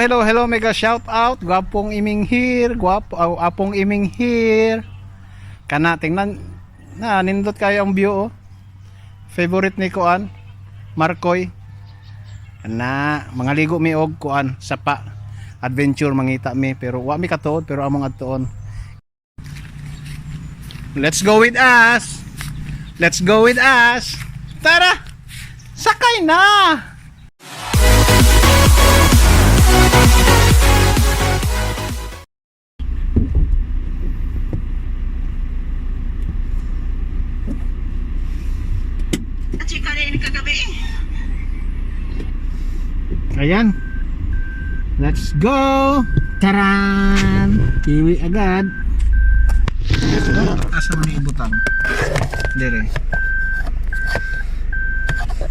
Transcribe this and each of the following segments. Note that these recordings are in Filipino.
Hello, hello, mega shout out. Gwapong iming here, gwapo, aw, apong iming here. Kana tingnan na nindot kayo ang view oh. Favorite ni kuan Markoy. Na mga ligo mi og kuan sapa. Adventure mangita mi pero wa mi katuod pero among adtuon. Let's go with us. Let's go with us. Tara. Sakay na. Chika rin kagabi. Ayan. Let's go. Taran! Kiwi agad. Go. Asa man yung ibutang? Dire.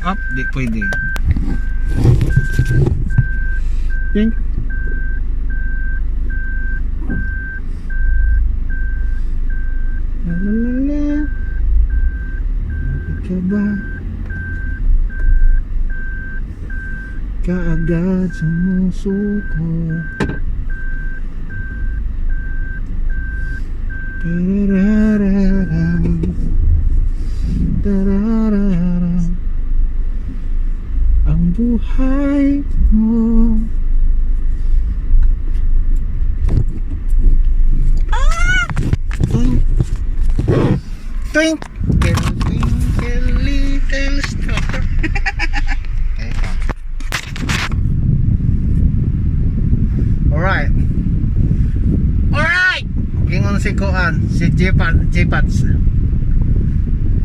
Up, di pwede. Pink. La la la la. Bakit ka ba? kaagad sumusuko Tarararam Tarararam Ang buhay mo Twink Twink Gingon si Kuan, si Jipat, Jipats.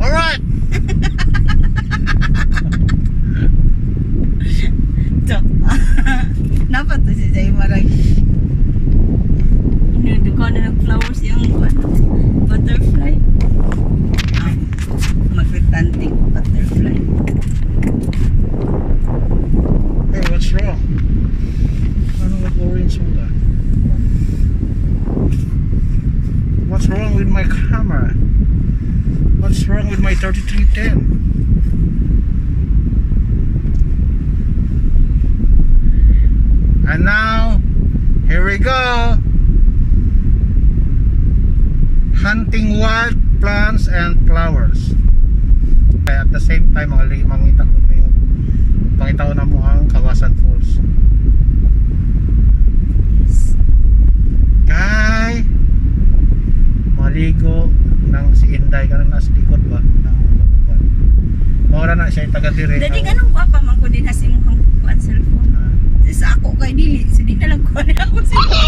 Alright! Ito. Dapat to si Jay Maray. Inudukaw na ng flowers yung butterfly. Ah, magritanting butterfly. Hey, what's wrong? Ano nag-orange wala? What's wrong with my camera? What's wrong with my 3310? And now, here we go. Hunting wild plants and flowers. At the same time, mga limang itakot mo yung pangitaw na mo ang Kawasan Falls. Kay maligo ng si Inday kanang nasa likod ba ng uban. Mora na siya taga dire. Dadi ganun ko pa man ko din has imong kuan cellphone. Sa ako kay dili, so di na lang ko na ako cellphone.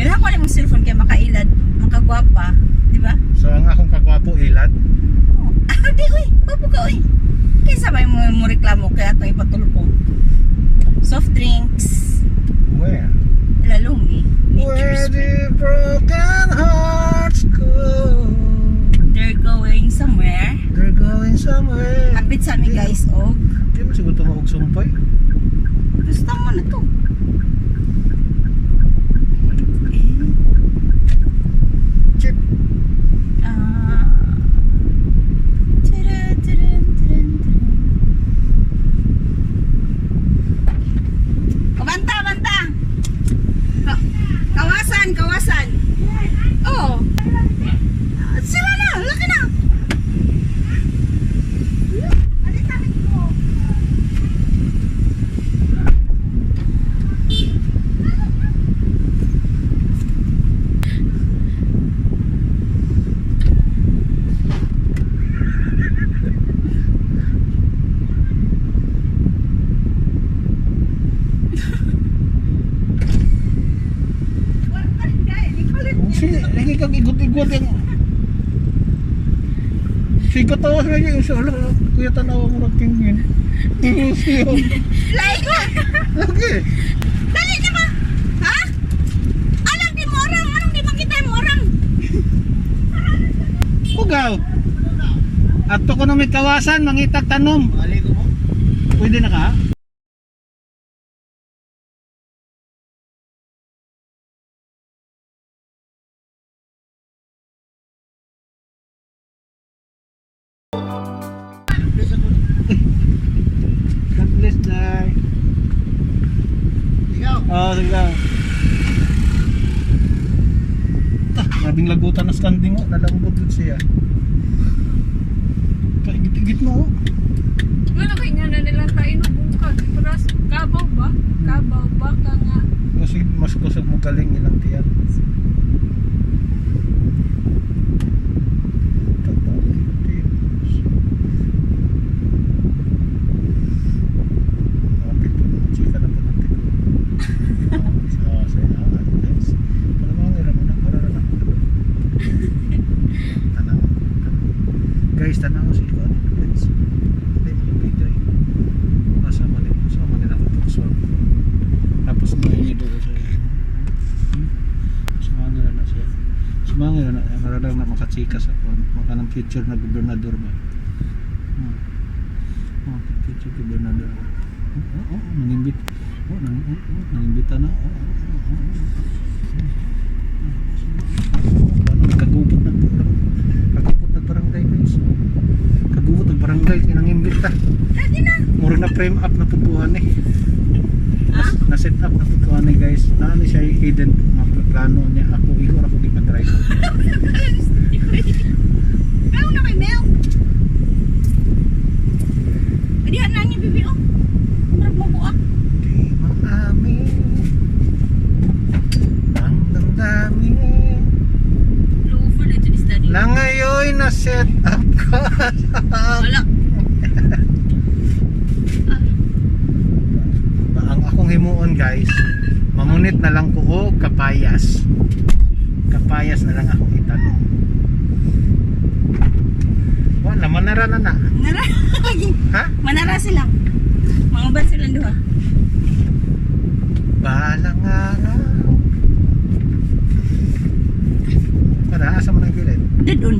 Ganun ko yung cellphone kay makailad, makagwapa, di ba? So ang akong kagwapo ilad. Oh. Ah, di uy, papo ka uy. Kaysa may mo, mo reklamo kaya ito ipatulpo. Soft drinks, Where? Lalumi, Where the broken hearts go. They're going somewhere. They're going somewhere. Hapit sa amin guys, og. Di mo siguro tumawag sumpay. Gusto mo na to. Kawasan, kawasan. Oh. Ah, Sira na, laki na. Si, lagi kang igot-igot yung... Sigot tawas lagi yung solo. Kuya tanawa mo nagtingin. Tingin siya. Like, Lagi. dali na ba? Ha? Alam di mo orang, anong di makita mo orang? Ugaw. Ato ko na may kawasan, mangitag tanom. Pwede na ka? Sige lang. Ah, grabing lagutan na standing oh. Nalambot din siya. Kaigit-igit mo oh. Ano kay nga na nilang tayo bungkag. Paras, kabaw ba? Kabaw ba ka nga? Kasi mas kusog mo galing ilang tiyan. Kapit po naman, chika na po ng tiko. Oo, sa saya, guys. Ano mga nila mo na, para na ako. Tanaw. Guys, tanaw si Ikaw. Guys. Hindi mo nabigay. Nasa mali. Nasa mali na ako tukso. Tapos may ido ko sa Hmm? Sumangil na. Sumangil na. Maradang na makachika sa kwan. Maka ng future na gobernador ba? Hmm. Oh, future gobernador. Oh, oh, oh, nangimbit. Oh, nang, oh, oh, nangimbita na. Oh, oh, oh, oh, oh. Ano, kagubot ng kagubot ng barangay guys. Kagubot ng barangay kinangimbit ta. Ready na. Murag na frame up na tutuhan eh. Na set up na tutuhan eh guys. Naano siya hidden plano niya. Ako igor ako di ma-drive. Meow na kay Mel. Adihan na niya bibi oh. Marag mo buak. Ang damdamin Lover dito ni study. na ngayon na set up ka. Wala. ang akong himuon guys, mamunit na lang ko og kapayas. Kapayas na lang akong itanong. Wala, manara na na. Nara. Ha? Manara sila. Mga ban sila duha. Balang araw. Para, asa mo nang bilin? Dadun.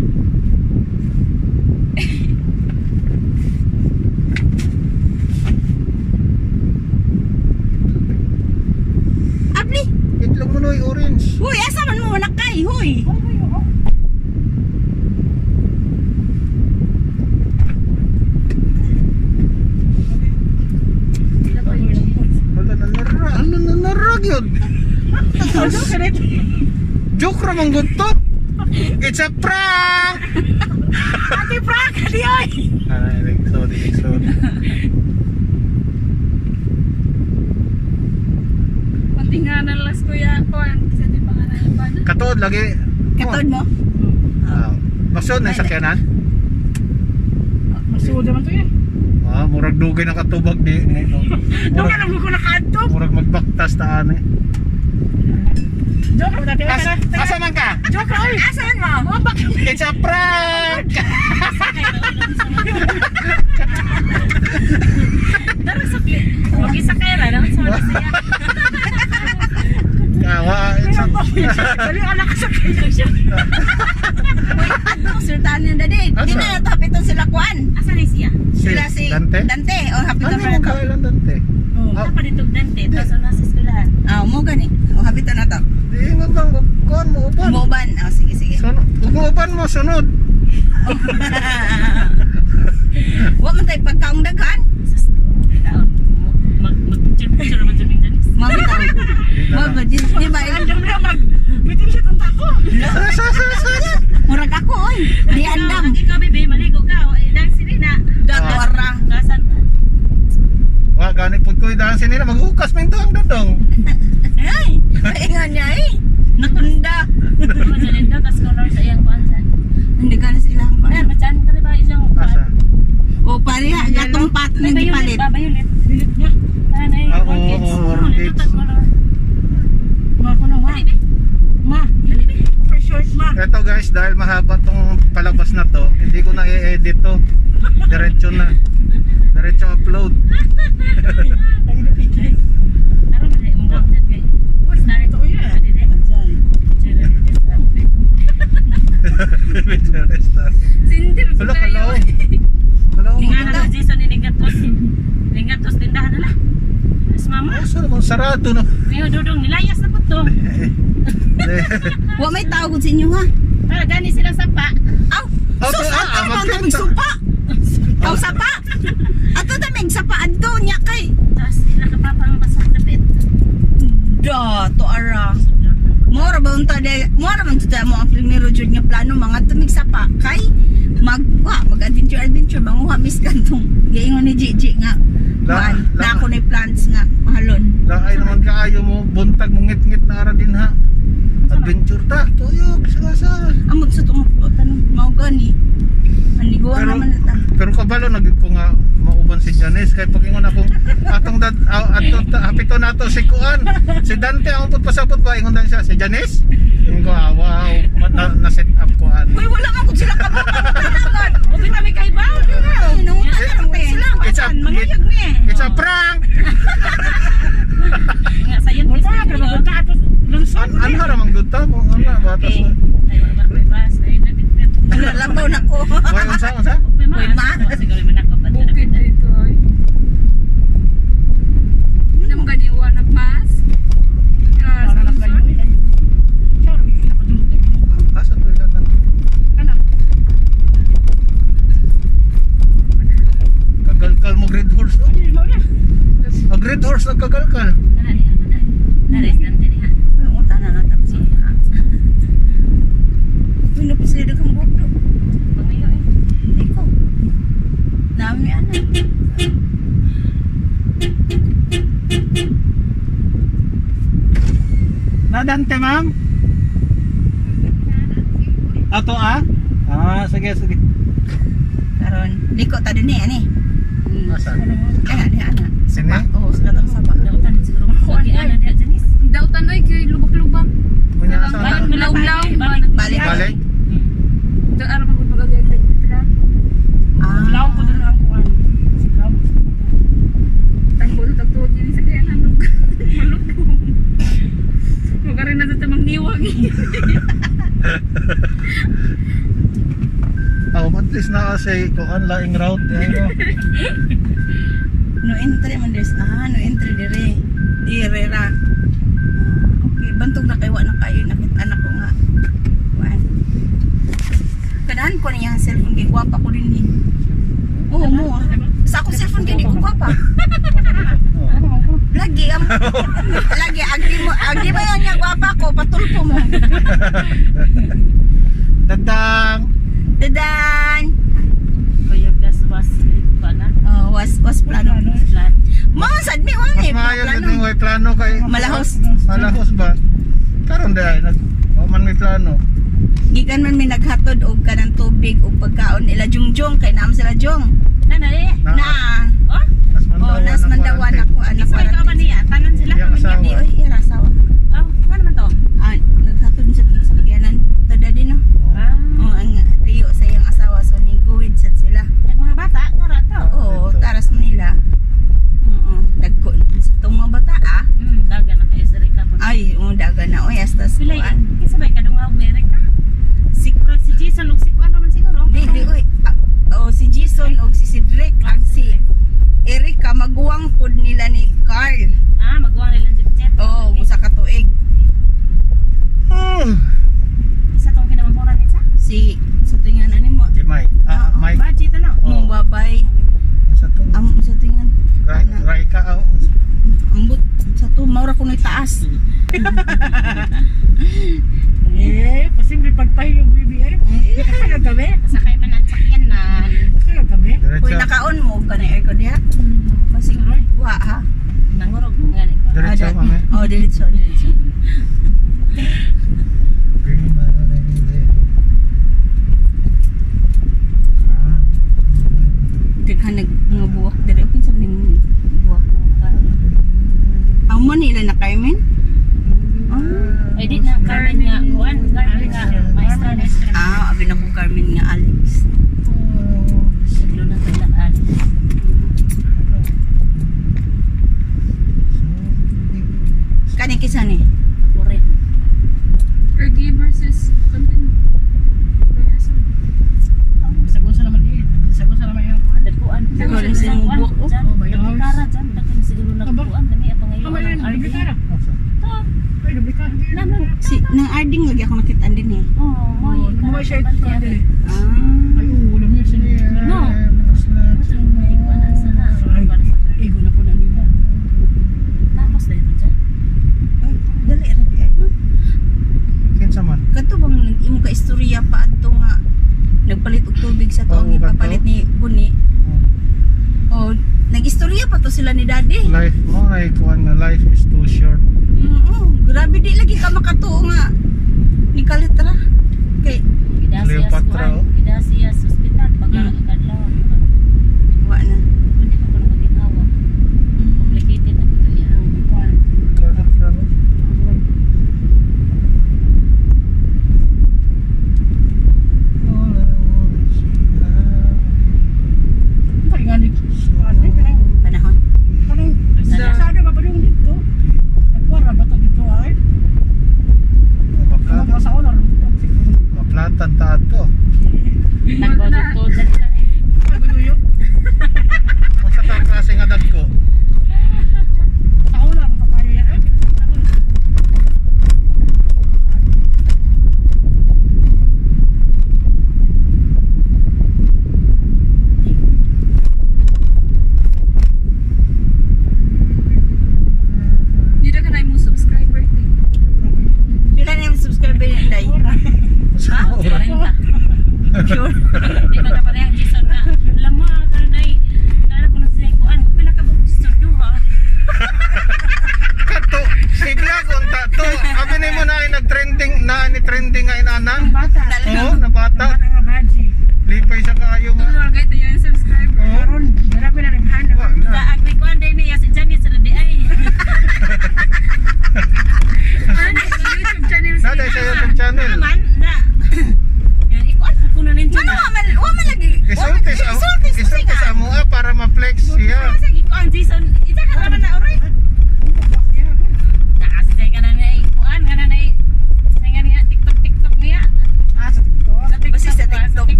Na nara. Ano na narag yun? Ano? Joke ra mong gunto. It's a prank! Ate Frank, di ay. Ay, sorry, sorry. Pati nga na las kuya ko. Kasi di ba nga na? Katuod lagi. Katod mo? Oh. Maksud na yung sakyanan? Masuod naman to yan. Ah, murag dugay na katubag di. ka Murag, naman ko nakaadto. murag magbaktas ta ani. Joke mo dati. Asa, asa man ka? Joke oy. Asan mo? Oh, bakit? It's a prank! Dara sakli. Huwag isakay ra. Nang sa mga siya. Kawa, it's a... Dali anak ka sakay siya. Sultan yung dadi. Asa? Di na natapiton sila Kwan. Asa ni siya? Si Sila si Dante? Dante. O, happy Ano ka yung kailan dante? Oh. pa dito Dante. Tapos ano sa eskwelahan? Ah, mo gani. O, habitan na to. Di nga bang kuhan mo uban? Moban. O, sige, sige. Sunod. Umuuban mo, sunod. Wa man tayo pagkaong daghan. Mag-picture Mami tayo. Mami, di, ba? Andam na mag... Bitin siya tong tako. Sa, sa, sa, sa. Murag ako, oy. Di andam. Ikaw, bebe, maligo ka. O, eh, dahil sila na. Dato arang. Kasan ka? Wa, ganit po ko idahan sinila. Maghukas mo yung dodong. Ay, paingan niya eh. Nakunda. Daw, tas color sa iyang kuansan. Hindi ka na sila Ayan, machan ka diba isang Asa? O, pariha, gatong pat violet gipalit. ba? Violet. Violet niya. Nanay, Ah, orchids. oo, Oo, orchids. color. Ma ko na, ma. Ma. For short, ma. Eto guys, dahil mahaba tong palabas na to, hindi ko na i-edit to. Diretso na. Diretso upload. sarado no. Ay, dudong nilayas na po to. Wa may tawag sa inyo ha. Para gani silang sapa. Aw, oh, sus, ah, ato naman kami sapa. Aw, sapa. Ato naman sapa adto niya kay. Tapos nakapapang basag kapit. Da, to ara. Mora ba unta de, mora man tuta mo ang primero jud nga plano mga tumig sapa kay mag wa mag adventure adventure manguha mis kantong gaingon ni Gigi nga La- la- na ako ni plans nga mahalon. Laay naman kaayo mo buntag mo ngit-ngit na ara din ha. Adventure ta, tuyok, sa Amot sa tong tanong mao gani. Aniguan Pero- naman ta. Pero kabalo nagid ko nga mauban si Janice kay pagingon ako atong dad uh, ato ta- hapito nato si Kuan. Si Dante ang pud pasapot ba ingon dan siya si Janice. Ah, wow, ma- na, na set up ko an. Uy, wala nga kung sila kamutan. Ubi kami kay ba? Ay, nangutan na lang tayo sila. It's a- mangayag ni eh. It's a prank. Nga sayon Wala ka na punta ato lungsod. An ano ra mang gud ta mo ano batas. Okay. Tayo ba may bus? Tayo na bitbit. Ano, labaw na ko. Why unsa unsa? Uy, ma. Uy, ma. Siguro man ako pa. Bukid dito ay. Hindi mo ganiwa nagmas? Ah, Para sa lang kayo. lungsod? Sorry, ila pa dun. Asa to ila tan. Anak. Kagalkal mo red horse. oh. Ay, mo na. Ang red horse diha. Nana estante diha. Nangutan na lang tapos. Uy, napisili kang buhok do. Pangayo eh. Hindi ko. Nami ana. Na Dante ma'am. Ato ah? Ah, sige sige. Karon, liko ta din ni ani. Asa? Kaya di ana. Sini? Oo, sa katong sapa. Dautan siguro mo. Di ana diha Janice. Daw tanoy kay lubak-lubak. Unya asa Balik ta? malaw-law. Balik. Balik. Daw ara magud magagayag dito. Ah. Law ko dun ang kuan. Si Law. Tanggol tagtuod niya ni sa kaya nalog. Malubog. Huwag ka rin na sa tamang niwag. Oh, at least na say ko ang laing route ano. No entry man des. Ah, no entry dire. Dire ra. Ah, okay, bantog na kay wa na kayo nakit anak ko nga. Kuan. Kadahan ko niya cellphone kay gwapa ko din ni. Oo mo. Sa ako cellphone kay di ko gwapa. Oh. Lagi am lagi agdi mo agdi mo yan niya gwapa ko patulpo mo. Dadang. Mo sad mi wa Mas ni maayo plano. din way plano kay Malahos. Malahos ba? Karon dai nag wa man may plano. Gikan man mi naghatod og kanang tubig ug pagkaon ila jungjong kay naam sila jong. Nana eh. Na, Na. Oh. Nas Oh, nas ako anak ko. Isay ka ba niya? Tanan sila asawa. Di oy ira sawa. Oh, ano naman to? Ah, naghatod sa sakyanan. Tada din no. Oh. Ah. Oh, ang tiyo sa iyang asawa so ni guwid sad sila. Yung mga bata, tara to. Oo, taras Manila. Oo, dagko sa tong mga bata ah. Hmm, daga na kayo sa Rika po. Ay, um, daga na oy sa Pilay, kuan. kisa ba kadung ako Amerika? Si Kura, si Jason, ug si Kwan naman siguro. Di, di, oy. Ah, oh, si Jason o si Cedric ag si Erika maguwang pod nila ni Carl. Ah, magawa nila ng jet. Oh, usa ka tuig. Oh. Isa tong kinamangkuran nisa. Si sa tingan ani mo. Si Mike. Ah, Oo. Mike. Budget ano? Oh. Mong babay. Sa to. Am sa tingan. Rai Ana. rai ka oh. Ambot sa to maura ko ni taas. Eh, pasimple pagpahinga yung bibi eh. Kaya gabi. Kasakay man ang sakyan na. Kaya gabi. Uy Diretso. Nakaon mo kanay aircon diha. Kasi wa ha. Nangurog nga ni ko. Diretso Ada. kami. Oh, diretso, diretso. Green Valley. Ah. Daghan nag mga buwak diri. Okay sa ning buwak. Ang mo nila na Carmen? Ah. Ay, di na. Carmen nga. Kuan, Carmen nga. Maestra na. Ah, abi na ko Carmen nga Alex. Siglo na kailang ali. Kani kisa ni? Ako rin. Ergi versus content. Sagun sa naman eh. Sagun sa naman yung kuan. Dagkuan. Dagkuan na silang buwak. Oh, bayaw. Dagkara dyan. Dagkuan siguro nagkuan. Dami apa ngayon. Tama yan, ang RD. dublikara. To. Ay. Si nang arding lagi ako nakita din eh. Oh, Oh, moy. namuha siya ito. Ah. ni daddy. Life mo, like one na life is too short. Oo, oh, grabe di lagi ka makatuo nga. Ni kalitra. Kay Leopatra. Oh. Gidasias hospital pag mm. trending nga inanang. Ang bata. Oh, Oo, na bata. Ang bata nga. Lipay sa kaayo nga.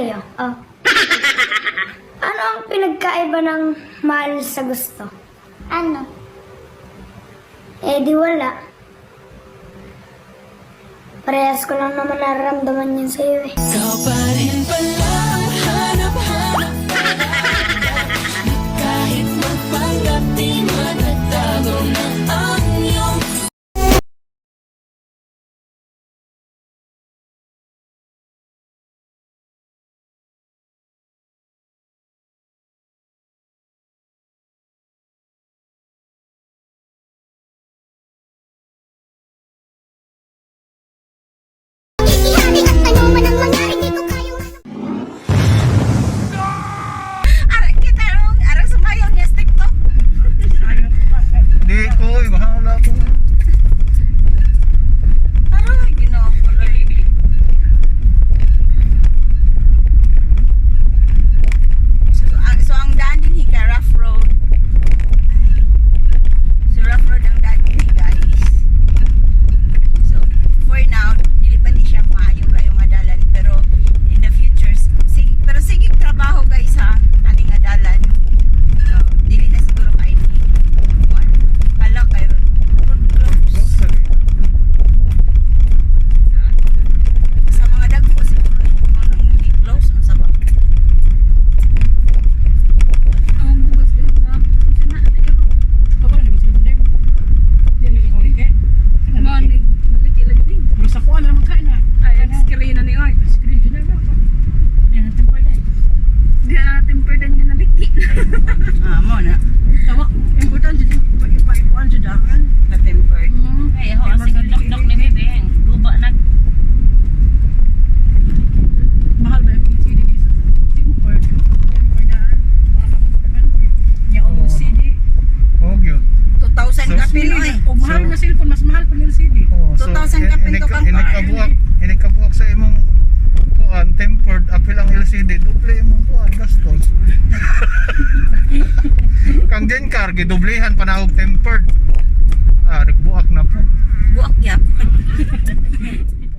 sa'yo. Oh. ano ang pinagkaiba ng mahal sa gusto? Ano? Eh di wala. Parehas ko lang naman nararamdaman yun sa'yo eh. Inagkabuak, inagkabuak sa imong kuan, tempered, apil ang LCD, doble imong kuan, gastos. Kang din car, gidublehan panahog tempered. Ah, nagbuak na po. Buak yap.